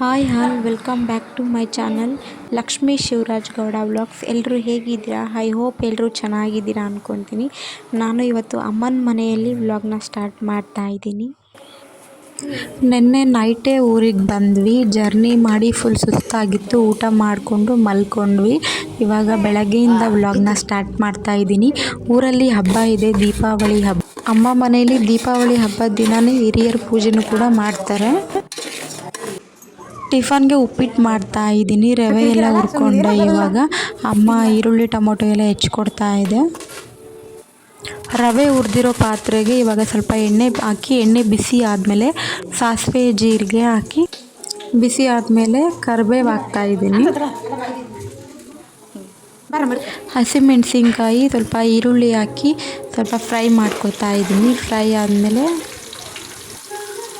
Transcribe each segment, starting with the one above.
Hi hi, welcome back to my channel Lakshmi Shivraj Gowda vlogs. ಎಲ್ಲರೂ ಹೇಗಿದ್ದೀರಾ? I hope ಎಲ್ಲರೂ ಚೆನ್ನಾಗಿದ್ದೀರಾ ಅಂದ್ಕೊತೀನಿ ನಾನು ಇವತ್ತು ಅಮ್ಮನ ಮನೆಯಲ್ಲಿ ವ್ಲಾಗ್ನ ಸ್ಟಾರ್ಟ್ ಮಾಡ್ತಾ ಇದ್ದೀನಿ. ನಿನ್ನೆ ನೈಟೇ ಊರಿಗೆ ಬಂದ್ವಿ. ಜರ್ನಿ ಮಾಡಿ ಫುಲ್ ಸುಸ್ತಾಗಿತ್ತು. ಊಟ ಮಾಡಿಕೊಂಡು ಮಲ್ಕೊಂಡ್ವಿ. ಇವಾಗ ಬೆಳಗ್ಗೆಯಿಂದ ವ್ಲಾಗ್ನ ಸ್ಟಾರ್ಟ್ ಮಾಡ್ತಾ ಇದ್ದೀನಿ. ಊರಲ್ಲಿ ಹಬ್ಬ ಇದೆ, ದೀಪಾವಳಿ ಹಬ್ಬ. ಅಮ್ಮ ಮನೆಯಲ್ಲಿ ದೀಪಾವಳಿ ಹಬ್ಬದ ದಿನವೇ ಹಿರಿಯರ ಪೂಜೆನೂ ಕೂಡ ಮಾಡ್ತಾರೆ. ಟಿಫನ್ಗೆ ಉಪ್ಪಿಟ್ಟು ಮಾಡ್ತಾ ಇದ್ದೀನಿ ರವೆ ಎಲ್ಲ ಹುರ್ಕೊಂಡೆ ಇವಾಗ. ಅಮ್ಮ ಈರುಳ್ಳಿ ಟೊಮೊಟೊ ಎಲ್ಲ ಹೆಚ್ಚಿಕೊಡ್ತಾ ಇದೆ. ರವೆ ಹುರಿದಿರೋ ಪಾತ್ರೆಗೆ ಇವಾಗ ಸ್ವಲ್ಪ ಎಣ್ಣೆ ಹಾಕಿ ಎಣ್ಣೆ ಬಿಸಿ ಆದಮೇಲೆ ಸಾಸಿವೆ ಜೀರಿಗೆ ಹಾಕಿ ಬಿಸಿ ಆದಮೇಲೆ ಕರ್ಬೇವು ಹಾಕ್ತಾ ಇದ್ದೀನಿ. ಹಸಿಮೆಣಸಿನ್ಕಾಯಿ ಸ್ವಲ್ಪ ಈರುಳ್ಳಿ ಹಾಕಿ ಸ್ವಲ್ಪ ಫ್ರೈ ಮಾಡ್ಕೊತಾ ಇದ್ದೀನಿ. ಫ್ರೈ ಆದಮೇಲೆ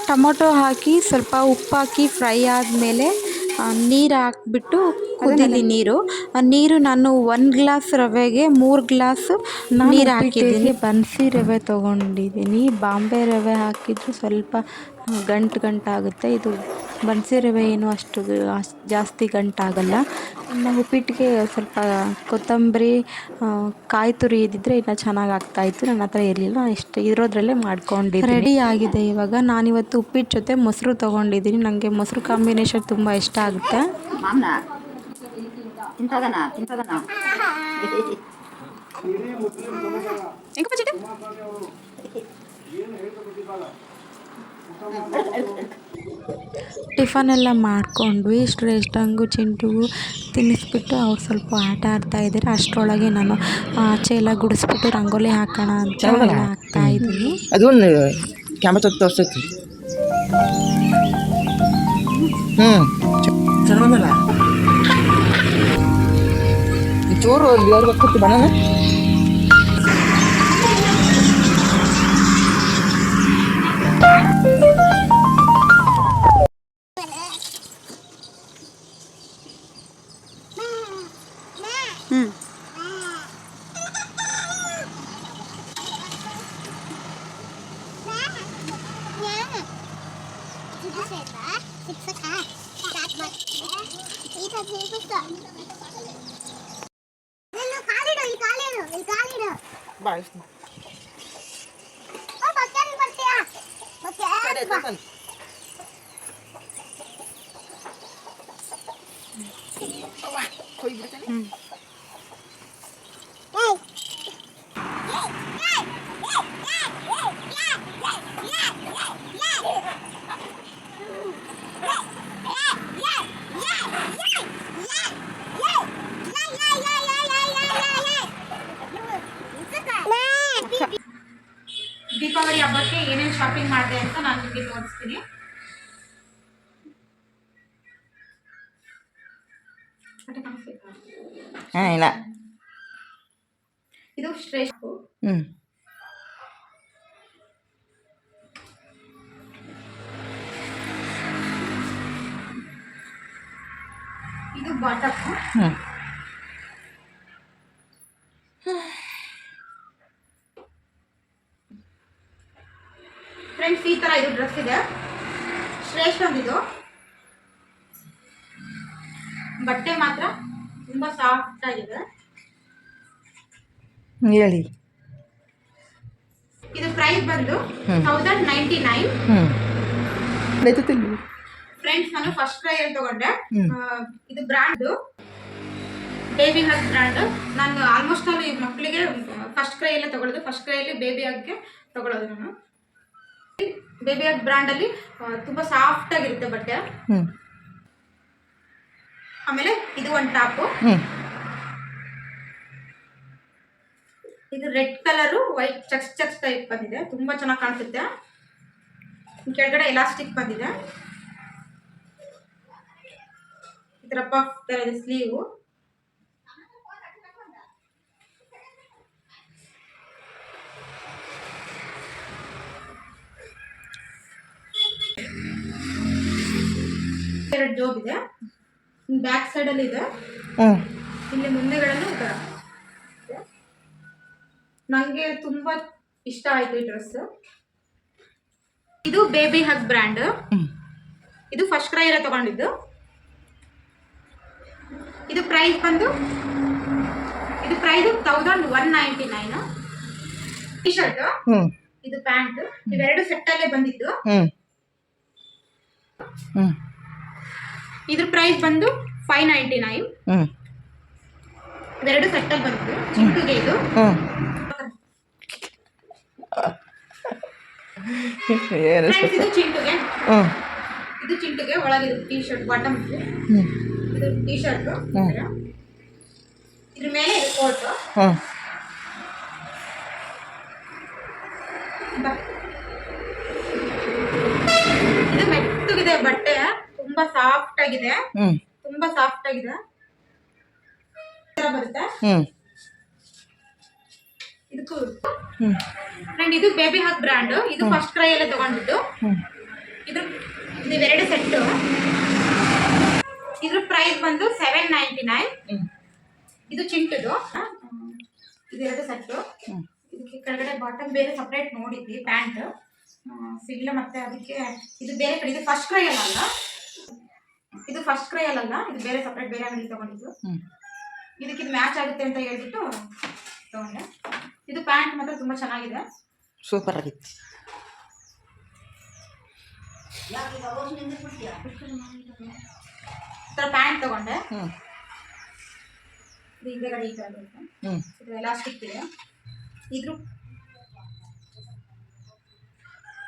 ಟೊಮೊಟೊ ಹಾಕಿ ಸ್ವಲ್ಪ ಉಪ್ಪು ಹಾಕಿ ಫ್ರೈ ಆದಮೇಲೆ ನೀರು ಹಾಕ್ಬಿಟ್ಟು ಕುದೀಲಿ ನೀರು. ನೀರು ನಾನು ಒಂದು ಗ್ಲಾಸ್ ರವೆಗೆ ಮೂರು ಗ್ಲಾಸ್ ನೀರು ಹಾಕಿದ್ದೀನಿ. ಬನ್ಸಿ ರವೆ ತೊಗೊಂಡಿದ್ದೀನಿ. ಬಾಂಬೆ ರವೆ ಹಾಕಿದ್ರು ಸ್ವಲ್ಪ ಗಂಟು ಗಂಟಾಗುತ್ತೆ. ಇದು ಬನ್ಸಿ ರವೆ ಏನು ಅಷ್ಟು ಅಷ್ಟು ಜಾಸ್ತಿ ಗಂಟಾಗಲ್ಲ. ಇನ್ನು ಉಪ್ಪಿಟ್ಟಿಗೆ ಸ್ವಲ್ಪ ಕೊತ್ತಂಬರಿ ಕಾಯಿ ತುರಿ ಇದ್ದಿದ್ರೆ ಇನ್ನೂ ಚೆನ್ನಾಗಿ ಆಗ್ತಾಯಿತ್ತು ನನ್ನ ಹತ್ರ ಇರಲಿಲ್ಲ. ಇಷ್ಟು ಇರೋದ್ರಲ್ಲೇ ಮಾಡ್ಕೊಂಡಿದ್ದೀನಿ. ರೆಡಿ ಆಗಿದೆ ಇವಾಗ. ನಾನಿವತ್ತು ಉಪ್ಪಿಟ್ಟು ಜೊತೆ ಮೊಸರು ತೊಗೊಂಡಿದ್ದೀನಿ. ನನಗೆ ಮೊಸರು ಕಾಂಬಿನೇಷನ್ ತುಂಬ ಇಷ್ಟ ಆಗುತ್ತೆ. ಏನು ಟಿಫನ್ ಎಲ್ಲ ಮಾಡ್ಕೊಂಡ್ವಿ ಶ್ರೇಷ್ಠಂಗು ಚಿಂಟುಗೂ ತಿನ್ನಿಸ್ಬಿಟ್ಟು ಅವ್ರು ಸ್ವಲ್ಪ ಆಟ ಆಡ್ತಾ ಇದ್ದಾರೆ. ಅಷ್ಟರೊಳಗೆ ನಾನು ಆಚೆ ಎಲ್ಲ ಗುಡಿಸ್ಬಿಟ್ಟು ರಂಗೋಲಿ ಹಾಕೋಣ ಅಂತ ಎಲ್ಲ ಹಾಕ್ತಾ ಇದ್ದೀನಿ. ಅದೊಂದು ಕ್ಯಾಮ್ರಾ ತೋರಿಸ್ತೈತಿ ಹ್ಞೂ ಚೋರು ಯಾರು ಬಾಯ್ ದೀಪಾವಳಿ ಹಬ್ಬಕ್ಕೆ ಏನೇನು ಶಾಪಿಂಗ್ ಮಾಡಿದೆ ಅಂತ ನಾನು ನಿಮಗೆ ತೋರಿಸ್ತೀನಿ ಇದು ಶ್ರೇಷ್ಠ ಹ್ಞೂ ಇದು ಬಾಟಮ್ ಹ್ಞೂ ಫ್ರೆಂಡ್ಸ್ ಈ ತರ ಇದು ಡ್ರೆಸ್ ಇದೆ. ಶ್ರೇಷ್ಠ ಇದು ಬಟ್ಟೆ ಮಾತ್ರ. ತುಂಬಾ ಸಾಫ್ಟ್ ಆಗಿದೆ. ಹೇಳಿ. ಇದು ಪ್ರೈಸ್ ಬಂದು. ತೌಸಂಡ್ ನೈಂಟಿ ನೈನ್ ಫ್ರೆಂಡ್ಸ್ ನಾನು ಫಸ್ಟ್ ಕ್ರೈ ಅಲ್ಲಿ ತಗೊಂಡೆ. ಇದು ಬ್ರ್ಯಾಂಡ್ ಬೇಬಿ ಹಗ್ ಬ್ರ್ಯಾಂಡ್ ನಾನು ಆಲ್ಮೋಸ್ಟ್ ಅಲ್ಲಿ ಮಕ್ಕಳಿಗೆ ಫಸ್ಟ್ ಕ್ರೈ ಎಲ್ಲ ತಗೊಳ್ಳೋದು. ಫಸ್ಟ್ ಕ್ರೈಯಲ್ಲಿ ಬೇಬಿ ಹಗ್ಗೆ ತಗೊಳ್ಳೋದು ನಾನು. ಬೇಬಿ ಹಗ್ ಬ್ರ್ಯಾಂಡ್ ಅಲ್ಲಿ ತುಂಬಾ ಸಾಫ್ಟ್ ಆಗಿರುತ್ತೆ ಬಟ್ಟೆ. ಆಮೇಲೆ ಇದು ಒಂದು ಟಾಪು. ಇದು red colour white checks checks type ಬಂದಿದೆ. ತುಂಬಾ ಚೆನ್ನಾಗಿ ಕಾಣಿಸುತ್ತೆ. ಕೆಳಗಡೆ ಎಲಾಸ್ಟಿಕ್ ಬಂದಿದೆ. ಥರ ಪಫ್ ಇದೆ ಸ್ಲೀವು ಎರಡು ಜೋಬ್ ಇದೆ. ಬ್ಯಾಕ್ ಸೈಡ್ ಅಲ್ಲಿ ಇದೆ. ಇಲ್ಲಿ ಮುಂದೆಗಳಲ್ಲೂ ಇದೆ. ನಂಗೆ ತುಂಬಾ ಇಷ್ಟ ಆಯ್ತು ಈ ಡ್ರೆಸ್ ಇದು ಬೇಬಿ ಹಗ್ ಬ್ರ್ಯಾಂಡ್ ಇದು ಫಸ್ಟ್ ಕ್ರೈ ಎಲ್ಲ ತಗೊಂಡಿದ್ದು. ಇದು ಪ್ರೈಸ್ ಬಂದು ಇದು price thousand one ninety nine T shirt ಇದು ಪ್ಯಾಂಟ್ ಇವೆರಡು ಸೆಟ್ ಅಲ್ಲೇ ಬಂದಿದ್ದು. ಇದ್ರ ಪ್ರೈಸ್ ಬಂದು ಫೈವ್ ನೈಂಟಿ ನೈನ್ ಹ್ಞೂ ಇವೆರಡು ಸೆಟ್ ಅಲ್ಲಿ ಬಂದಿದ್ದು ಚಿಂಟುಗೆ ಇದು. ಇದು ಚಿಂಟುಗೆ. ಇದು ಚಿಂಟುಗೆ ಒಳಗೆ ಟೀ ಶರ್ಟ್ ಬಾಟಮ್ ಇದು ಟೀ ಶರ್ಟ್ ಇದ್ರ ಮೇಲೆ ಇದು ಕೋಟ್ ಹ್ಞೂ ಇದು ಮೆತ್ತಗಿದೆ ಬಟ್ಟೆ ತುಂಬಾ ಸಾಫ್ಟ್ ಆಗಿದೆ. ತುಂಬಾ ಸಾಫ್ಟ್ ಆಗಿದೆ. ಬರುತ್ತೆ. ಇದಕ್ಕೂ ಫ್ರೆಂಡ್ ಇದು ಬೇಬಿ ಹಾಕ್ ಬ್ರ್ಯಾಂಡ್ ಇದು ಫಸ್ಟ್ ಕ್ರೈ ಎಲ್ಲ ತಗೊಂಡಿದ್ದು. ಇದ್ರ ಇದು ಇವೆರಡು ಸೆಟ್ಟು ಇದ್ರ ಪ್ರೈಸ್ ಬಂದು ಸೆವೆನ್ ನೈಂಟಿ ನೈನ್ ಇದು ಚಿಂಟುದು. ಇದೆರಡು ಹ್ಞೂ ಇದಕ್ಕೆ ಕೆಳಗಡೆ ಬಾಟಮ್ ಬೇರೆ ಸಪ್ರೇಟ್ ನೋಡಿದ್ವಿ ಪ್ಯಾಂಟ್ ಸಿಗ್ಲ ಮತ್ತೆ ಅದಕ್ಕೆ ಇದು ಬೇರೆ ಕಡೆ ಇದು ಫಸ್ಟ್ ಕ್ರೈ ಅಲ್ಲ. ಇದು ಫಸ್ಟ್ ಕ್ರೈ ಅಲ್ಲ ಇದು ಬೇರೆ ಸಪ್ರೇಟ್ ಬೇರೆ ಅಂಗಡಿ ತಗೊಂಡಿದ್ದು. ಇದಕ್ಕೆ ಇದು ಮ್ಯಾಚ್ ಆಗುತ್ತೆ ಅಂತ ಹೇಳ್ಬಿಟ್ಟು ತಗೊಂಡೆ. ಇದು ಪ್ಯಾಂಟ್ ಮಾತ್ರ ತುಂಬಾ ಚೆನ್ನಾಗಿದೆ. ಸೂಪರ್ ಆಗಿತ್ತು. ಥರ ಪ್ಯಾಂಟ್ ತಗೊಂಡೆ. ಇದು ಹಿಂದೆಗಡೆ ಈ ಥರ ಬರುತ್ತೆ. ಹ್ಞೂ ಇದು ಎಲಾಸ್ಟಿಕ್ ಇದೆ. ಇದ್ರ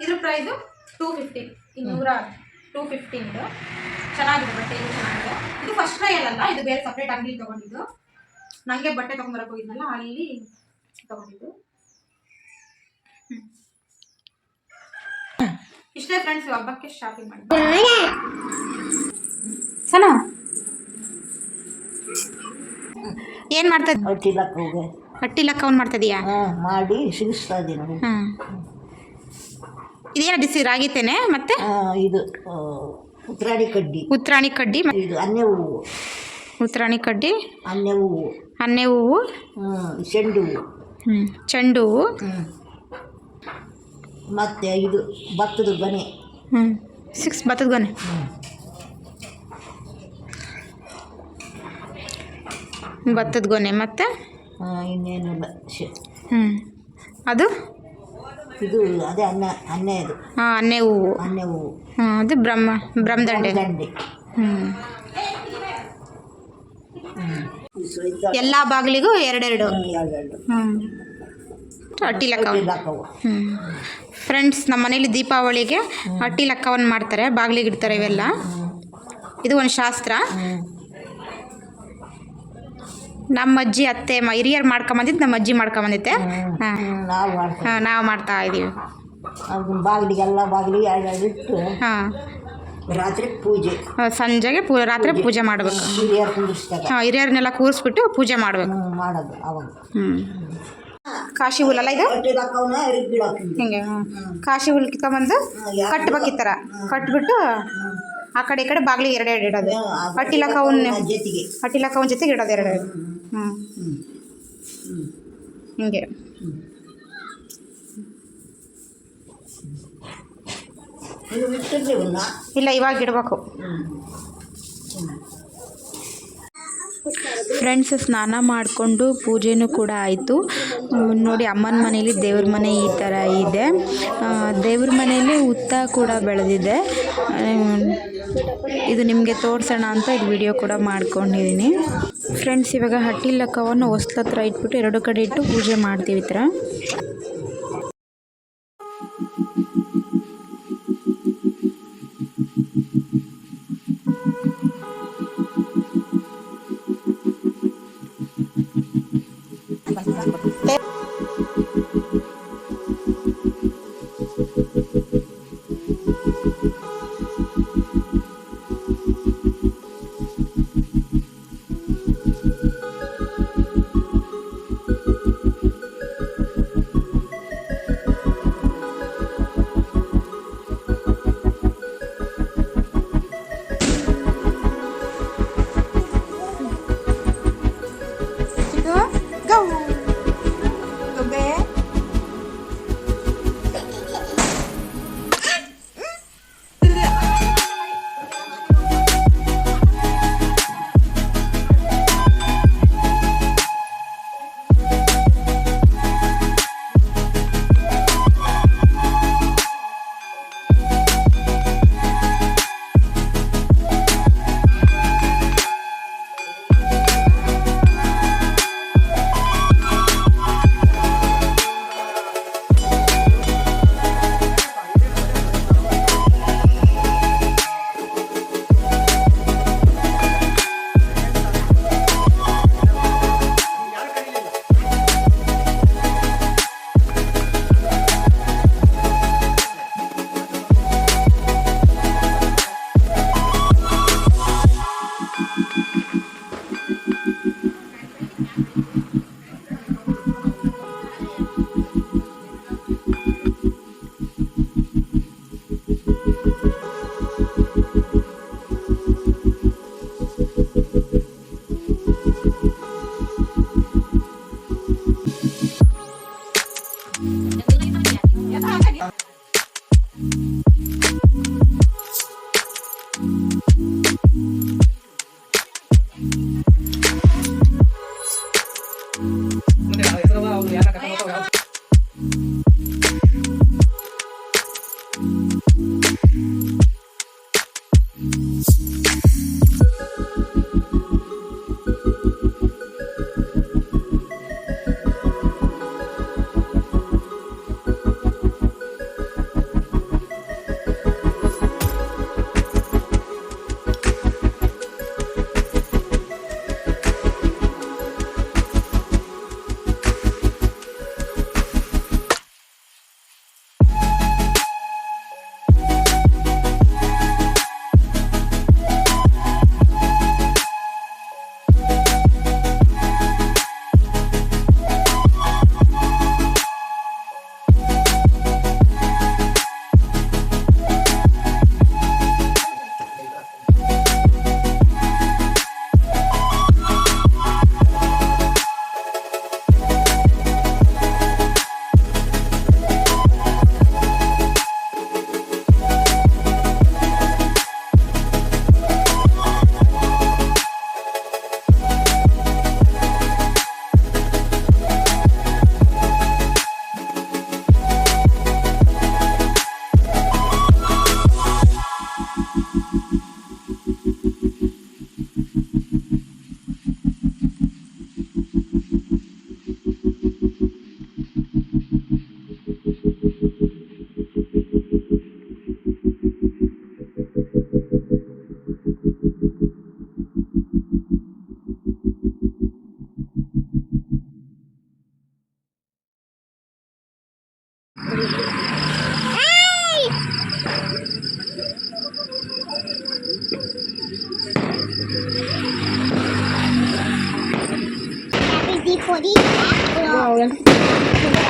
ಇದ್ರ ಪ್ರೈಸು ಟೂ ಫಿಫ್ಟಿ ಇನ್ನೂರ ಟೂ ಫಿಫ್ಟಿಂದು ಚೆನ್ನಾಗಿದೆ ಬಟ್ಟೆ ಇದು ಚೆನ್ನಾಗಿದೆ. ಇದು ಫಸ್ಟ್ ಟ್ರೈ ಅಲ್ಲ ಇದು ಬೇರೆ ಸಪ್ರೇಟ್ ಅಂಗಡಿ ತೊಗೊಂಡಿದ್ದು. ನನಗೆ ಬಟ್ಟೆ ತೊಗೊಂಬರಕ್ಕೆ ಹೋಗಿದ್ನಲ್ಲ ಅಲ್ಲಿ ತೊಗೊಂಡಿದ್ದು. ಇಷ್ಟೇ ಫ್ರೆಂಡ್ಸ್ ಹಬ್ಬಕ್ಕೆ ಶಾಪಿಂಗ್ ಮಾಡಿ ಸನ? ಏನು ಮಾಡ್ತಾ ಹಟ್ಟಿ ಲೆಕ್ಕ ಅವ್ನು ಮಾಡ್ತಿದೀಯಾ ಹಾಂ ಮಾಡಿ ಸಿಗಿಸ್ತಾ ಇದ್ದೀನಿ. ಹಾಂ ಇದೇನು ಬಿಸಿ ರಾಗಿತೇನೆ ಮತ್ತೆ? ಇದು ಆ, ಉತ್ರಾಡಿ ಕಡ್ಡಿ. ಉತ್ರಾಣಿ ಕಡ್ಡಿ ಅನ್ಯ ಇದು ಅನ್ನೆ ಹೂವು. ಉತ್ರಾಣಿ ಕಡ್ಡಿ. ಅನ್ನೆ ಹೂವು. ಅನ್ನೆ ಹೂವು. ಚೆಂಡು ಹೂವು. ಹ್ಞೂ ಚೆಂಡು ಹೂವು. ಮತ್ತೆ ಇದು ಭತ್ತದ ಗೊನೆ. ಹ್ಞೂ ಸಿಕ್ಸ್ ಭತ್ತದ ಗೊನೆ. ಭತ್ತದ ಗೊನೆ ಮತ್ತು? ಇನ್ನೇನಿಲ್ಲ. ಹ್ಞೂ ಅದು? ಇದು ಅದೇ ಅನ್ನ ಅನ್ನೆ ಇದು. ಹಾಂ ಅನ್ನೆ ಹೂವು. ಅನ್ನೆ ಹೂವು. ಹ್ಞೂ ಅದು ಬ್ರಹ್ಮ ಬ್ರಹ್ಮದಂಡೆ. ದಂಡೆ ಹ್ಞೂ ಎಲ್ಲ ಬಾಗಿಲಿಗೂ ಎರಡೆರಡು. ಎರಡೆರಡು. ಹ್ಞೂ ಅಟ್ಟಿ ಲೆಕ್ಕ ಹಾಕವು ಹ್ಞೂ ಫ್ರೆಂಡ್ಸ್ ನಮ್ಮ ಮನೇಲಿ ದೀಪಾವಳಿಗೆ ಅಟ್ಟಿ ಲೆಕ್ಕವನ್ನು ಮಾಡ್ತಾರೆ ಬಾಗಿಲಿಗೆ ಇಡ್ತಾರೆ ಇವೆಲ್ಲ. ಇದು ಒಂದು ಶಾಸ್ತ್ರ. ನಮ್ಮ ಅಜ್ಜಿ ಅತ್ತೆ ಮ ಹಿರಿಯರು ಮಾಡ್ಕೊಂಬಂದಿದ್ದು ನಮ್ಮ ಅಜ್ಜಿ ಮಾಡ್ಕೊಂಬಂದಿತ್ತೆ ಹಾಂ. ನಾವು ಮಾಡ್ತೀವಿ. ನಾವು ಮಾಡ್ತಾ ಇದ್ದೀವಿ ಬಾಗಿಲಿಗೆಲ್ಲ ಬಾಗಿಲಿಗೆ ಇಟ್ಟು ಹಾಂ. ರಾತ್ರಿ ಪೂಜೆ. ಸಂಜೆಗೆ ಪೂ ರಾತ್ರಿ ಪೂಜೆ. ಮಾಡಬೇಕು. ಹಿರಿಯರು ಹಾಂ ಹಿರಿಯರನ್ನೆಲ್ಲ ಕೂರಿಸ್ಬಿಟ್ಟು ಪೂಜೆ ಮಾಡಬೇಕು. ಹ್ಮ್, ಮಾಡೋದು ಅವಾಗ. ಹ್ಞೂ ಕಾಶಿ ಹುಲ್ಲಲ್ಲ ಇದು? ಹಿಂಗೆ ಕಾಶಿ ಹುಲ್ ಕಿತ್ಕೊಂಬಂದು ಕಟ್ಬೇಕು ಈ ಥರ. ಕಟ್ಬಿಟ್ಟು ಆ ಕಡೆ ಈ ಕಡೆ ಬಾಗಿಲಿಗೆ ಎರಡೆರಡು ಇಡೋದು. ಅಟ್ಟಿಲಕ್ಕ ಅವನ್ನ ಜೊತೆಗೆ ಅಟ್ಟಿಲಕ್ಕ ಅವನ ಜೊತೆಗೆ. ಇಡೋದು ಎರಡೆರಡು. ಹ್ಞೂ ಹಿಂಗೆ. ಇಲ್ಲ, ಇವಾಗ ಇಡಬೇಕು. ಫ್ರೆಂಡ್ಸ್ ಸ್ನಾನ ಮಾಡಿಕೊಂಡು ಪೂಜೆನೂ ಕೂಡ ಆಯಿತು. ನೋಡಿ, ಅಮ್ಮನ ಮನೇಲಿ ದೇವ್ರ ಮನೆ ಈ ಥರ ಇದೆ. ದೇವ್ರ ಮನೆಯಲ್ಲಿ ಉತ್ತ ಕೂಡ ಬೆಳೆದಿದೆ. ಇದು ನಿಮಗೆ ತೋರಿಸೋಣ ಅಂತ ಇದು ವಿಡಿಯೋ ಕೂಡ ಮಾಡ್ಕೊಂಡಿದ್ದೀನಿ ಫ್ರೆಂಡ್ಸ್ ಇವಾಗ ಹಟ್ಟಿ ಲೆಕ್ಕವನ್ನು ಹೊಸ್ಲ ಹತ್ರ ಇಟ್ಬಿಟ್ಟು ಎರಡು ಕಡೆ ಇಟ್ಟು ಪೂಜೆ ಮಾಡ್ತೀವಿ ಈ ಥರ.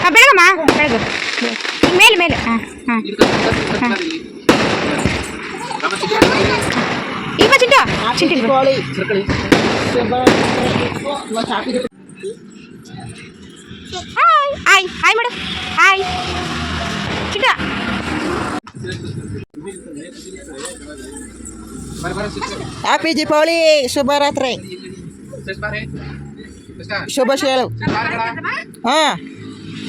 ಬೆಳಗಮ್ಮ ಬೆಳಗು ಮೇಲೆ ಮೇಲೆ ಹಾಂ ಹಾಂ ಈಗ Chintu Chintu hi hi hi madam hi Chintu happy Deepavali ಶುಭರಾತ್ರಿ Coba sih. Ah,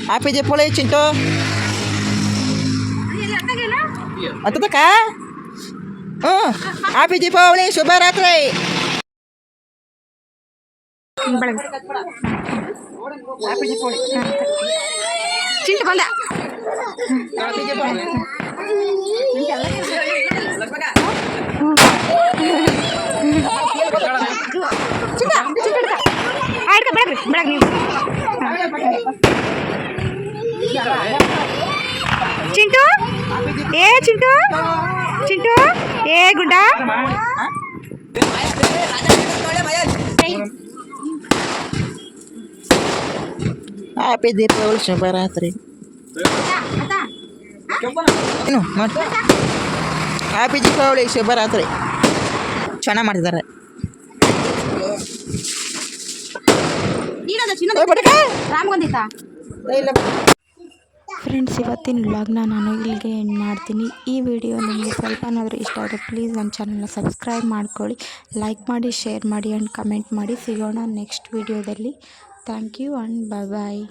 apa cinta? Atau tak? Ah, apa aja? Coba Cinta kau tak? ಆ ಹಿಡ್ಕ ಬೆಳಗ್ರಿ ಬೆಳಗ್ಗೆ ನೀವು ಚಿಂಟು ಏ ಚಿಂಟು ಚಿಂಟು ಏ ಗುಡ್ಡ ಹ್ಯಾಪಿ ದೀಪಾವಳಿ ಶುಭರಾತ್ರಿ ಏನು ಮಾಡಿ ಹ್ಯಾಪಿ ದೀಪಾವಳಿ ಶುಭರಾತ್ರಿ ಚೆನ್ನಾಗಿ ಮಾಡಿದ್ದಾರೆ ಫ್ರೆಂಡ್ಸ್ ಇವತ್ತಿನ ವ್ಲಾಗ್ನ ನಾನು ಇಲ್ಲಿಗೆ ಎಂಡ್ ಮಾಡ್ತೀನಿ. ಈ ವಿಡಿಯೋ ನಿಮಗೆ ಸ್ವಲ್ಪನಾದರೂ ಇಷ್ಟ ಆದರೆ ಪ್ಲೀಸ್ ನನ್ನ ಚಾನಲ್ನ ಸಬ್ಸ್ಕ್ರೈಬ್ ಮಾಡ್ಕೊಳ್ಳಿ ಲೈಕ್ ಮಾಡಿ ಶೇರ್ ಮಾಡಿ ಆ್ಯಂಡ್ ಕಮೆಂಟ್ ಮಾಡಿ. ಸಿಗೋಣ ನೆಕ್ಸ್ಟ್ ವಿಡಿಯೋದಲ್ಲಿ thank you and bye bye